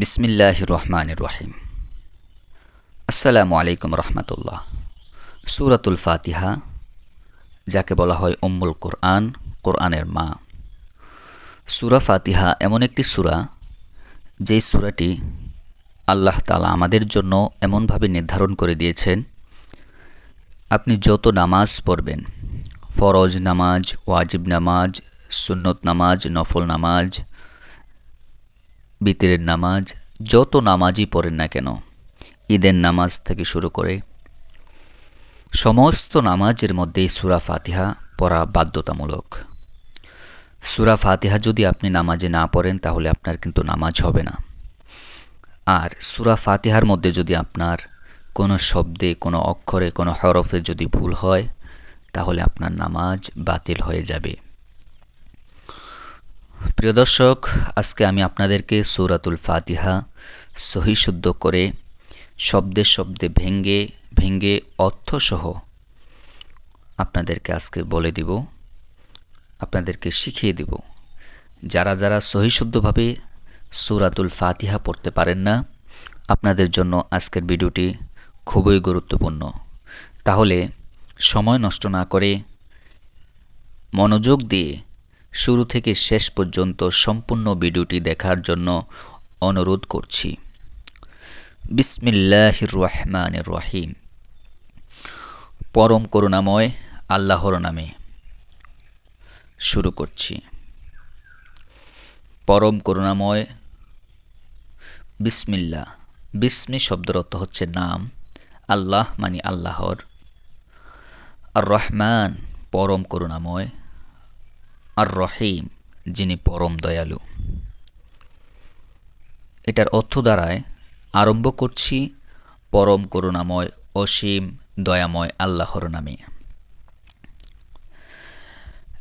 বিসমিল্লাহ রহমান রহিম আসসালামু আলাইকুম রহমতুল্লাহ। সুরাতুল ফাতিহা, যাকে বলা হয় উম্মুল কোরআন, কোরআনের মা। সুরা ফাতিহা এমন একটি সুরা, যেই সুরাটি আল্লাহ তালা আমাদের জন্য এমনভাবে নির্ধারণ করে দিয়েছেন, আপনি যত নামাজ পড়বেন, ফরজ নামাজ, ওয়াজিব নামাজ, সুন্নত নামাজ, নফল নামাজ বিতিরের নামাজ যত নামাজই পড়েন না কেন, ঈদের নামাজ থেকে শুরু করে সমস্ত নামাজের মধ্যেই সুরা ফাতিহা পড়া বাধ্যতামূলক। সুরা ফাতিহা যদি আপনি নামাজে না পড়েন, তাহলে আপনার কিন্তু নামাজ হবে না। আর সুরা ফাতিহার মধ্যে যদি আপনার কোনো শব্দে, কোনো অক্ষরে, কোনো হরফে যদি ভুল হয়, তাহলে আপনার নামাজ বাতিল হয়ে যাবে। প্রিয় দর্শক, আজকে আমি আপনাদেরকে সৌরাতুল ফাতিহা সহি শুদ্ধ করে শব্দে শব্দে ভেঙ্গে ভেঙ্গে অর্থসহ আপনাদেরকে আজকে বলে দিব, আপনাদেরকে শিখিয়ে দিব। যারা যারা সহিশুদ্ধভাবে সৌরাতুল ফাতিহা পড়তে পারেন না, আপনাদের জন্য আজকের ভিডিওটি খুবই গুরুত্বপূর্ণ। তাহলে সময় নষ্ট না করে মনোযোগ দিয়ে শুরু থেকে শেষ পর্যন্ত সম্পূর্ণ ভিডিওটি দেখার জন্য অনুরোধ করছি। বিসমিল্লাহ রহমান রহিম। পরম করুণাময় আল্লাহর নামে শুরু করছি। পরম করুণাময় বিসমিল্লা বিসমি শব্দের অর্থ হচ্ছে নাম, আল্লাহ মানে আল্লাহর। আর রহমান, পরম করুণাময়। আর রহিম যিনি পরম দয়ালু এটার অর্থ দ্বারায় আরম্ভ করছি পরম করুণাময় অসীম দয়াময় আল্লাহর নামে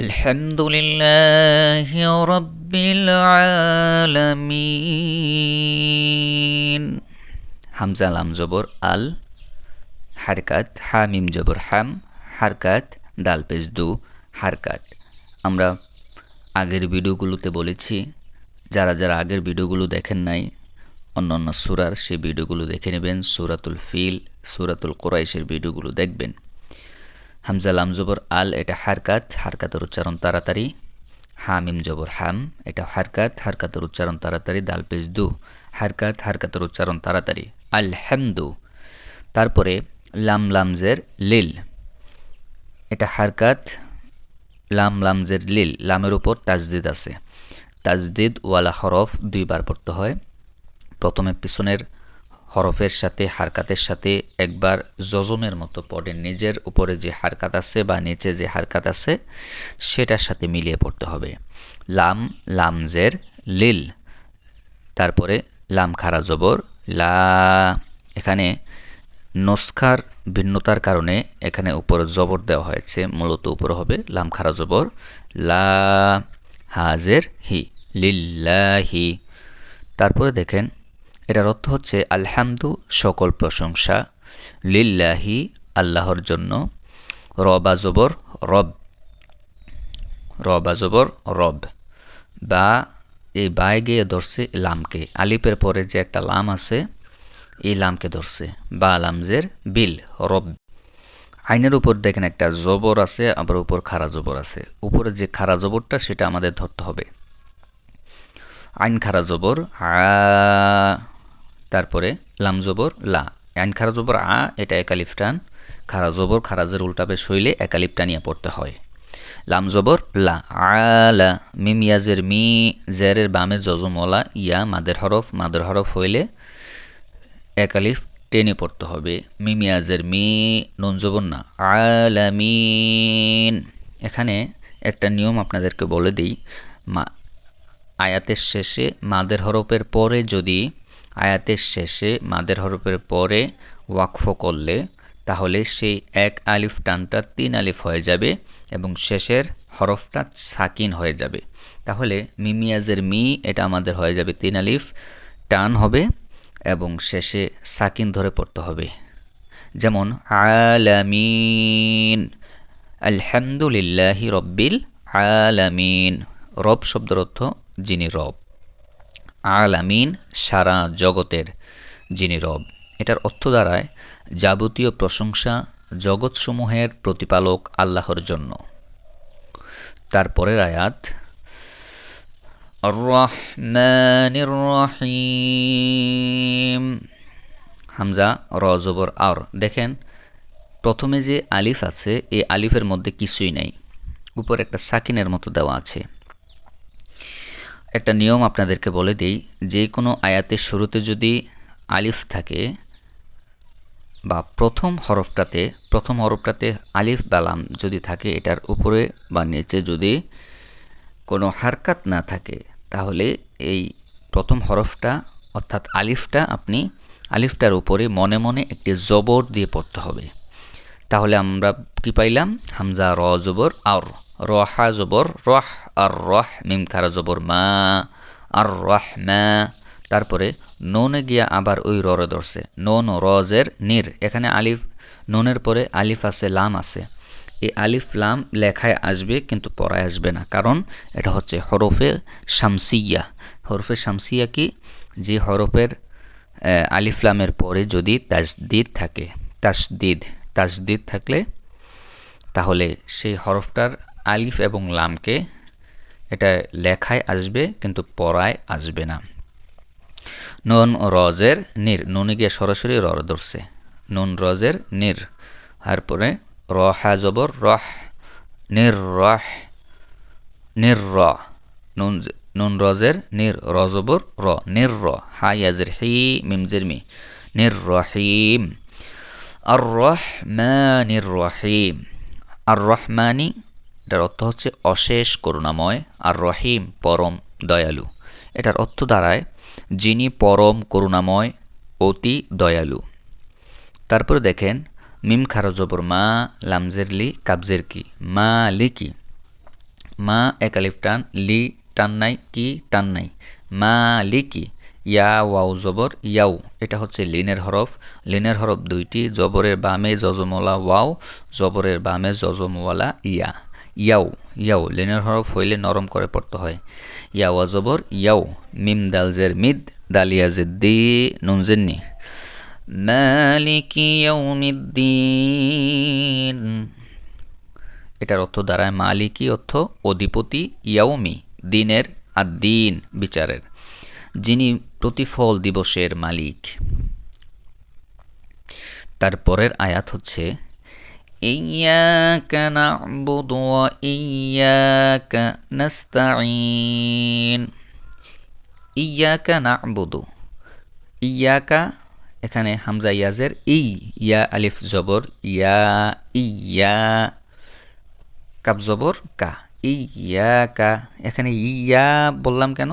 الحمد لله رب العالمين হামজা লাম জবর আল হারকাত হামিম জবর হাম হারকাত দাল পেজ দু হারকাত আমরা আগের ভিডিওগুলোতে বলেছি, যারা যারা আগের ভিডিওগুলো দেখেন নাই অন্য অন্য সুরার সেই ভিডিওগুলো দেখে নেবেন, সুরাতুল ফিল, সুরাতুল কোরাইশের ভিডিওগুলো দেখবেন। হামজা লাম জবর আল, এটা হারকাত, হারকাতের উচ্চারণ তাড়াতাড়ি। হামিম জবর হাম, এটা হারকাত, হারকাতের উচ্চারণ তাড়াতাড়ি। দাল পেজ দু, হারকাত, হারকাতের উচ্চারণ তাড়াতাড়ি। আল হেমদু তারপরে লাম লামজের লিল, এটা হারকাত লাম লাম লামজের লিল, লামের উপর তাজদিদ আছে। তাজদিদ ওয়ালা হরফ দুইবার পড়তে হয়। প্রথমে পিছনের হরফের সাথে, হারকাতের সাথে একবার জজমের মতো পড়ে। নিজের উপরে যে হারকাত আছে বা নিচে যে হারকাত আছে, সেটার সাথে মিলিয়ে পড়তে হবে। লাম লামজের লিল, তারপরে লাম খারা জবর, লা, এখানে নস্কার ভিন্নতার কারণে এখানে উপরে জবর দেওয়া হয়েছে, মূলত উপরে হবে লাম খারা জবর। লা হাজের হি, লিল্লাহি। তারপরে দেখেন, এটার অর্থ হচ্ছে আলহামদু, সকল প্রশংসা। লিল্লাহি, আল্লাহর জন্য। রবা জবর, রব। রবা জবর, রব। বা এই বায় গিয়ে ধরছে লামকে। আলিপের পরে যে একটা লাম আছে এই লামকে ধরছে। বা লামজের বিল রব। আইনের উপর দেখেন একটা জবর আছে, আবার উপর খারা জবর আছে। উপরে যে খারা জবরটা, সেটা আমাদের ধরতে হবে। আইন খারা জবর, আ, তারপরে লাম জবর, লা। আইন খারা জবর, আ, এটা একালিফ টান খারা জবর খারাজের উল্টাবে শৈলে একালিফ টানিয়ে পড়তে হয়। লাম জবর, লা। আলা মিম ইয়াজের মি জেরের বামে জজমলা ইয়া, মাদের হরফ। মাদের হরফ হইলে একালিফ টেনে পড়তে হবে। মিমিয়াজের মি, নুন জবর না। আলামিন। এখানে একটা নিয়ম আপনাদেরকে বলে দিই। মা, আয়াতের শেষে মাদের হরফের পরে যদি আয়াতের শেষে মাদের হরফের পরে ওয়াকফ করলে, তাহলে সেই এক আলিফ টানটা তিন আলিফ হয়ে যাবে এবং শেষের হরফটা সাকিন হয়ে যাবে। তাহলে মিমিয়াজের মি, এটা আমাদের হয়ে যাবে তিন আলিফ। টান হবে এবং শেষে সাকিন ধরে পড়তে হবে। যেমন, আলামিন। আলহামদুলিল্লাহি রব্বিল আলামিন। রব শব্দের অর্থ যিনি রব। আলামিন সারা জগতের যিনি রব। এটার অর্থ দ্বারায় যাবতীয় প্রশংসা জগৎসমূহের প্রতিপালক আল্লাহর জন্য। তারপরের আয়াত রহিম হামজা র জবর আর দেখেন, প্রথমে যে আলিফ আছে, এই আলিফের মধ্যে কিছুই নাই। উপর একটা সাকিনের মতো দেওয়া আছে। একটা নিয়ম আপনাদেরকে বলে দিই, যে কোনো আয়াতের শুরুতে যদি আলিফ থাকে, বা প্রথম হরফটাতে প্রথম হরফটাতে আলিফ বালাম যদি থাকে, এটার উপরে বা নিচে যদি কোনো হারকাত না থাকে তাহলে এই প্রথম হরফটা, অর্থাৎ আলিফটা আপনি, আলিফটার উপরে মনে মনে একটি জবর দিয়ে পড়তে হবে। তাহলে আমরা কি পাইলাম? হামজা র জবর আর, রহা জবর, রহ আর রহ, মিম খারা জবর মা, আর রহ মা। তারপরে ননে গিয়া আবার ওই ররে ধরছে। নন, রজের, নির। এখানে আলিফ, ননের পরে আলিফ আছে, লাম আছে। এই আলিফ লাম লেখায় আসবে কিন্তু পড়ায় আসবে না। কারণ এটা হচ্ছে হরফে শামসিয়া। হরফে শামসিয়া কি? যে হরফের আলিফ লামের পরে যদি তাজদিদ থাকে, তাসদিদ তাসদিদ থাকলে তাহলে সেই হরফটার আলিফ এবং লামকে এটা লেখায় আসবে কিন্তু পড়ায় আসবে না। নুন রজের নির। নুনে গিয়ে সরাসরি র ধরছে। নুন, রজের নির। তারপরে র হা জবর, রহ, নির রহ, নির র, নুন নুন রজের নির র জবর, র, নির র হা ইয়াজের হি মিমজের মি নির রহিম। আর রহমানির রহিম। আর রহমানি, এটার অর্থ হচ্ছে অশেষ করুণাময়। আর রহিম, পরম দয়ালু। এটার অর্থ দাঁড়ায়, যিনি পরম করুণাময়, অতি দয়ালু। তারপরে দেখেন মিম খারো জবর মা, লামজের লি, কাবজের কি? মা লি কি? মা একালিফ টান, লি টান নাই, কি টান নাই। মা লি কি? ইয়া ওয়াও জবর, ইয়াও। এটা হচ্ছে লিনের হরফ। লিনের হরফ দুইটি, জবরের বামে জজমওয়ালা ওয়াও, জবরের বামে জজমওয়ালা ইয়া। ইয়াও ইয়াও, লিনের হরফ হইলে নরম করে পড়তে হয়। ইয়াওয়া জবর, ইয়াও। মিম দালজের মিদ, দালিয়া দি নুন জেন্নি মালিকি ইয়াউমিদ্দিন এটার অর্থ দাঁড়ায় মালিকি অর্থ অধিপতি ইয়াউমি দিনের আর দিন বিচারের যিনি প্রতিফল দিবসের মালিক তারপরের আয়াত হচ্ছে إياك نعبد وإياك نستعين ইয়াকা না বুদু ইয়াকা এখানে হামজা ইয়াজের ই, ইয়া আলিফ জবর, ইয়া ইয়া কাপ জবর, কা। ইয়া, কা। এখানে ইয়া বললাম কেন?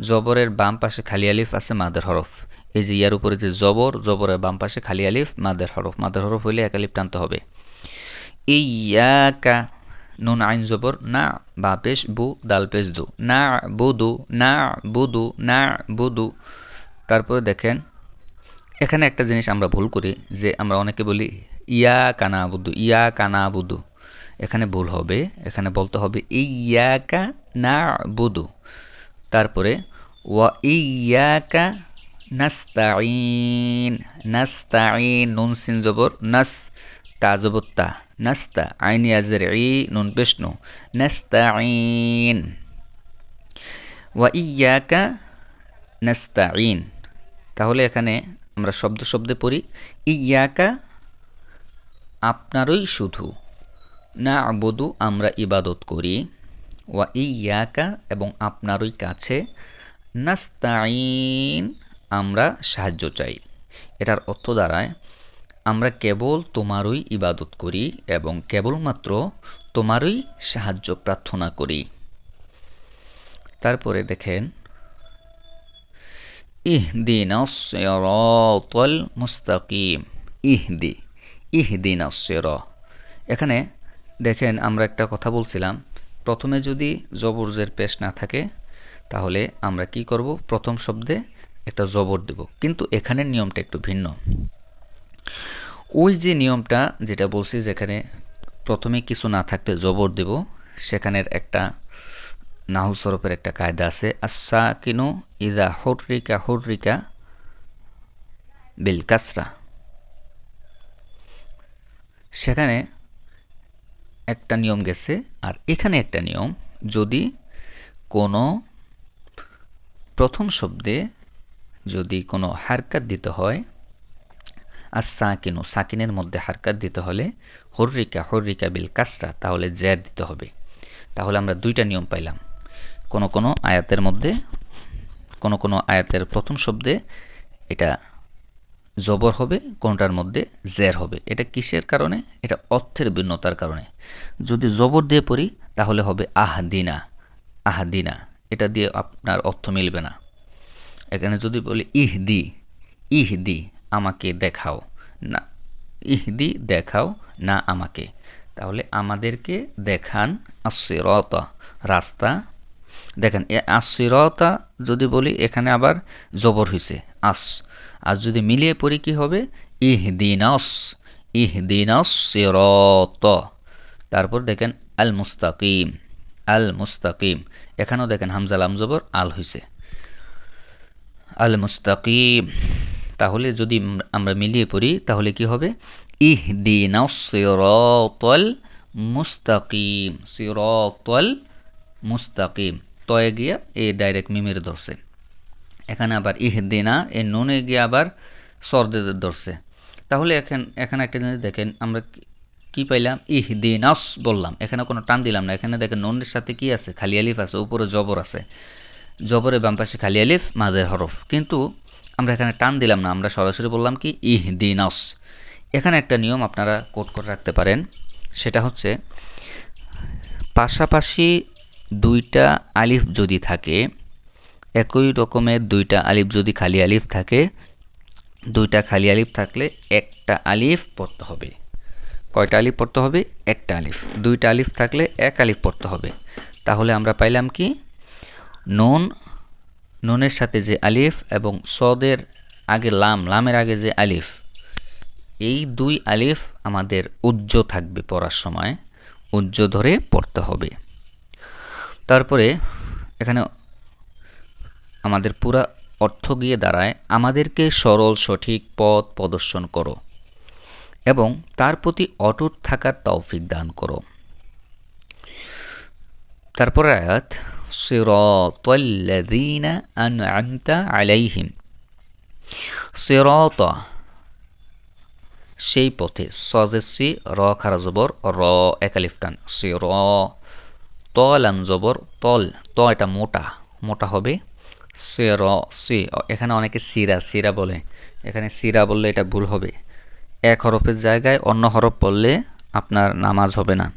জবরের বাম পাশে খালি আলিফ আছে মাদের হরফ। এই যে ইয়ার উপরে যে জবর, জবরের বাম পাশে খালি আলিফ, মাদের হরফ। মাদের হরফ হইলে এক আলিফ টানতে হবে। ইয়া, কা। নুন, আইন, জবর। না, বা, পেশ, বু, দাল, পেশ, দু। না বুদু না বুদু না বুদু তারপরে দেখেন এখানে একটা জিনিস আমরা ভুল করি, যে আমরা অনেকে বলি, ইয়া কানা বুদু, ইয়া কানা বুদু। এখানে ভুল হবে, এখানে বলতে হবে, ইয়াকা না বুদু। তারপরে, ওয়া ইয়াকা নাস্তাইন নাস্তাইন নুন, সিন, জবর, নাস, তা, জবর, তা। নাস্তা, আইন ইয়াজের ই, নুন পেশনু নাস্তাইন ওয়া ইয়াকা নাস্তাইন তাহলে এখানে আমরা শব্দ শব্দে পড়ি, ইয়াকা আপনারই শুধু। না আবদু আমরা ইবাদত করি। ওয়া ইয়াকা এবং আপনারই কাছে। নাস্তাইন আমরা সাহায্য চাই। এটার অর্থ দ্বারায় আমরা কেবল তোমারই ইবাদত করি এবং কেবলমাত্র তোমারই সাহায্য প্রার্থনা করি। তারপরে দেখেন ইহদিন মুস্তাকিম ইহদি ইহদিন এখানে দেখেন আমরা একটা কথা বলছিলাম, প্রথমে যদি জবরজের পেশ না থাকে, তাহলে আমরা কি করব? প্রথম শব্দে একটা জবর দেব। কিন্তু এখানের নিয়মটা একটু ভিন্ন। ওই যে নিয়মটা যেটা বলছি, যেখানে প্রথমে কিছু না থাকতে জবর দেব, সেখানের একটা নাহু সরফের একটা কায়দা আছে আসা কিনু ইদা হুররিকা হুররিকা বিল কাসরা সেখানে একটা নিয়ম গেছে, আর এখানে একটা নিয়ম, যদি কোনো প্রথম শব্দে যদি কোনো হারকাত দিতে হয় আর সাকিনু সাকিনের মধ্যে হারকাত দিতে হলে হর্রিকা হর্রিকা বিল কাসরা তাহলে জ্যার দিতে হবে। তাহলে আমরা দুইটা নিয়ম পাইলাম। কোনো কোনো আয়াতের মধ্যে, কোনো কোনো আয়াতের প্রথম শব্দে এটা জবর হবে, কোনটার মধ্যে জের হবে। এটা কিসের কারণে? এটা অর্থের ভিন্নতার কারণে। যদি জবর দিয়ে পড়ি, তাহলে হবে আহদিনা আহদিনা। এটা দিয়ে আপনার অর্থ মিলবে না। এখানে যদি বলি ইহদি ইহদি, আমাকে দেখাও, না, ইহদি দেখাও, না আমাকে। তাহলে আমাদেরকে দেখান আশিরতা রাস্তা দেখেন, এ যদি বলি, এখানে আবার জবর হয়েছে আস। আর যদি মিলিয়ে পড়ি কী হবে? ইহদিনাস ইহদিনাস সিরত। তারপর দেখেন, আল মুস্তাকিম আল মুস্তাকিম। এখানেও দেখেন হামজাল আমজবর আল হইছে। আল মুস্তাকিম। তাহলে যদি আমরা মিলিয়ে পড়ি, তাহলে কি হবে? ইহদিনাস সিরতল মুস্তাকিম সিরতল মুস্তাকিম। তয়ে গিয়া এ ডাইরেক্ট মিমের ধরছে। এখানে আবার ইহদিনা এ নুনে গিয়ে আবার সর্দেদের ধরছে। তাহলে এখন, এখানে একটা জিনিস দেখেন, আমরা কি পাইলাম? ইহদিনাস বললাম। এখানে কোনো টান দিলাম না। এখানে দেখেন নুনের সাথে কি আছে? খালি আলিফ আছে, উপরে জবর আছে। জবরে বাম পাশে খালি আলিফ মাদের হরফ। কিন্তু আমরা এখানে টান দিলাম না। আমরা সরাসরি বললাম কি? ইহদিনাস এখানে একটা নিয়ম আপনারা কোট করে রাখতে পারেন। সেটা হচ্ছে পাশাপাশি দুইটা আলিফ যদি থাকে, একই রকমের দুইটা আলিফ যদি খালি আলিফ থাকে, দুইটা খালি আলিফ থাকলে একটা আলিফ পড়তে হবে। কয়টা আলিফ পড়তে হবে? একটা আলিফ। দুইটা আলিফ থাকলে এক আলিফ পড়তে হবে। তাহলে আমরা পাইলাম কি? নুন, নুনের সাথে যে আলিফ এবং সদের আগে লাম, লামের আগে যে আলিফ, এই দুই আলিফ আমাদের উজ্জ থাকবে পড়ার সময় উজ্জ ধরে পড়তে হবে। তারপরে এখানে আমাদের পুরা অর্থ গিয়ে দাঁড়ায়, আমাদেরকে সরল, সঠিক পথ প্রদর্শন করো এবং তার প্রতি অটুট থাকার তৌফিক দান করো। তারপর আয়াত আলাইহিম। সিরাতা সেই পথে সজেসি র, খারা, জবর, র একালিফটান সির তলাম জবর, তল, ত এটা মোটা মোটা হবে। সে, র, সি এখানে অনেকে সিরা সিরা বলে। এখানে সিরা বললে এটা ভুল হবে। এক হরফের জায়গায় অন্য হরফ পড়লে আপনার নামাজ হবে না।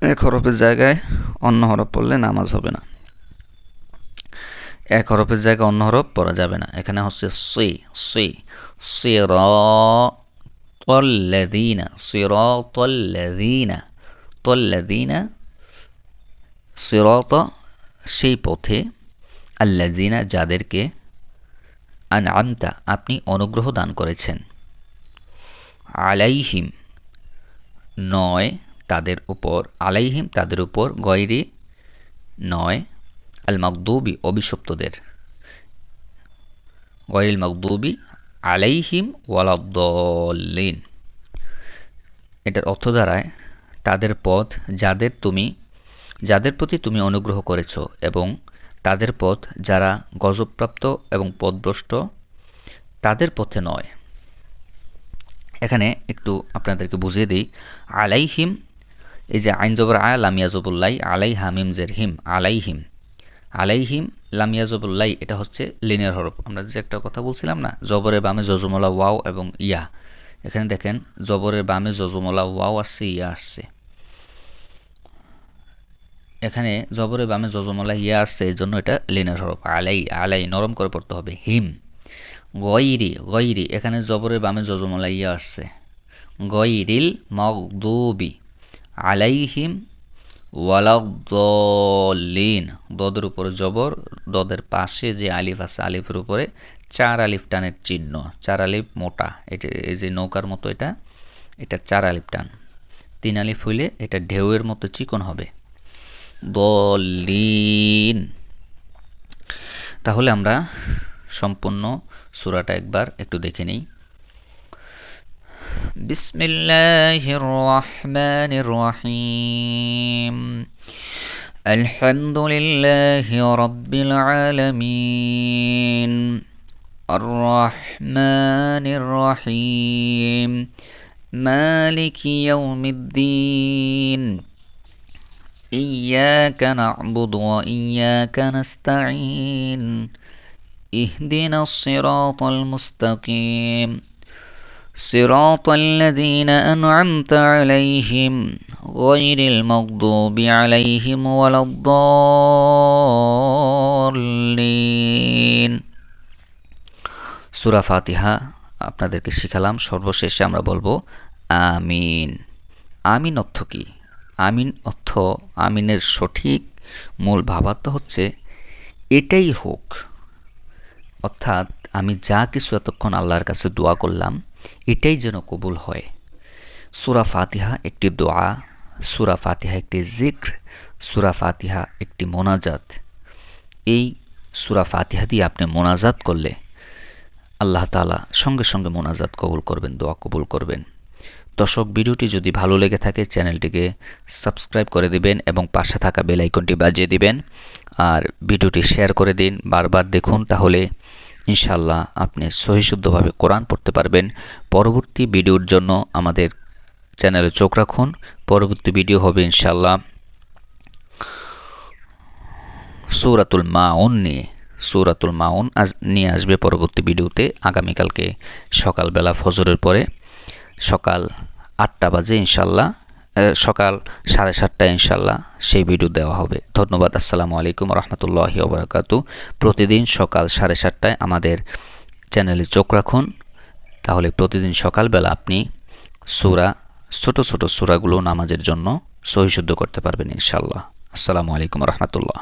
এক হরফের জায়গায় অন্য হরফ পড়লে নামাজ হবে না। এক হরফের জায়গায় অন্য হরফ পড়া যাবে না। এখানে হচ্ছে সি সি সির তল্লাদিনা সির তল্লাদিনা তল্লাদিনা সিরত সেই পথে আল্লাজিনা যাদেরকে আন আমতা আপনি অনুগ্রহ দান করেছেন। আলাইহিম নয় তাদের উপর, আলাইহিম তাদের উপর, গয়রি নয় আল মকদুবি অভিশপ্তদের। গয়রিল মকদুবি আলাইহিম ওয়ালাদ্দলিন এটার অর্থ দ্বারায় তাদের পথ যাদের তুমি, যাদের প্রতি তুমি অনুগ্রহ করেছ এবং তাদের পথ যারা গজবপ্রাপ্ত এবং পথভ্রষ্ট, তাদের পথে নয়। এখানে একটু আপনাদেরকে বুঝিয়ে দিই। আলাইহিম, এই যে আইন জবর আয় লামিয়াজবুল্লাই আলাই হামিম জের হিম আলাইহিম। আলাইহিম লামিয়াজবুল্লাই এটা হচ্ছে লিনিয়ার হরফ। আমরা যে একটা কথা বলছিলাম না, জবরের বামে জজমলা ওয়াও এবং ইয়া। এখানে দেখেন, জবরের বামে জজমলা ওয়াও আসছে, ইয়া আসছে। এখানে জবরে বামে জজমলা ইয়া আসছে, এই জন্য এটা লিনের হরফ, আলাই আলাই, নরম করে পড়তে হবে, হিম। গইরি গইরি এখানে জবরে বামে জজমলা ইয়া আসছে। গইরিল মকদুবি আলাইহিম ওয়ালাদ্দলিন, দদের উপরে জবর, দদের পাশে যে আলিফ আছে, আলিফের উপরে চার আলিফ টানের চিহ্ন, চার আলিফ মোটা, এটা এই যে নৌকার মতো এটা এটা চার আলিফ টান। তিন আলিফ হইলে এটা ঢেউয়ের মতো চিকন হবে। দলিন তাহলে আমরা সম্পূর্ণ সূরাটা একবার একটু দেখে নিই بسم الله الرحمن الرحيم الحمد لله رب العالمين الرحمن الرحيم مالك يوم الدين إياك نعبد وإياك نستعين اهدنا الصراط المستقيم صراط الذين أنعمت عليهم غير المغضوب عليهم ولا الضالين সুরা ফাতিহা আপনাদেরকে শিখালাম সর্বশেষে আমরা বলবো আমিন আমিন অর্থ কি আমিন অর্থ আমিনের সঠিক মূল ভাবার্থ হচ্ছে এটাই হোক। অর্থাৎ আমি যা কিছু এতক্ষণ আল্লাহর কাছে দোয়া করলাম, এটাই যেন কবুল হয়। সুরা ফাতিহা একটি দোয়া, সুরা ফাতিহা একটি জিক্র, সুরা ফাতিহা একটি মোনাজাত। এই সুরা ফাতিহা দিয়ে আপনি মোনাজাত করলে আল্লাহ তালা সঙ্গে সঙ্গে মোনাজাত কবুল করবেন, দোয়া কবুল করবেন। দর্শক, ভিডিওটি যদি ভালো লেগে থাকে, চ্যানেলটিকে সাবস্ক্রাইব করে দিবেন এবং পাশে থাকা বেল আইকনটি বাজিয়ে দিবেন। আর ভিডিওটি শেয়ার করে দিন, বারবার দেখুন, তাহলে ইনশাল্লাহ আপনি সহিশুদ্ধভাবে কোরআন পড়তে পারবেন। পরবর্তী ভিডিওর জন্য আমাদের চ্যানেলে চোখ রাখুন। পরবর্তী ভিডিও হবে ইনশাল্লাহ সৌরাতুল মাউন নিয়ে। সৌরাতুল মাউন আজ নিয়ে আসবে পরবর্তী ভিডিওতে। আগামীকালকে সকালবেলা ফজরের পরে সকাল আটটা বাজে ইনশাল্লাহ সকাল সাড়ে সাতটায় ইনশাল্লাহ সেই ভিডিও দেওয়া হবে। ধন্যবাদ, আসসালামু আলাইকুম রহমতুল্লাহি ওবরাকাতু। প্রতিদিন সকাল সাড়ে সাতটায় আমাদের চ্যানেলে চোখ রাখুন। তাহলে প্রতিদিন সকালবেলা আপনি সুরা, ছোট ছোট সুরাগুলো নামাজের জন্য সহিশুদ্ধ করতে পারবেন ইনশাল্লাহ। আসসালামু আলাইকুম রহমতুল্লাহ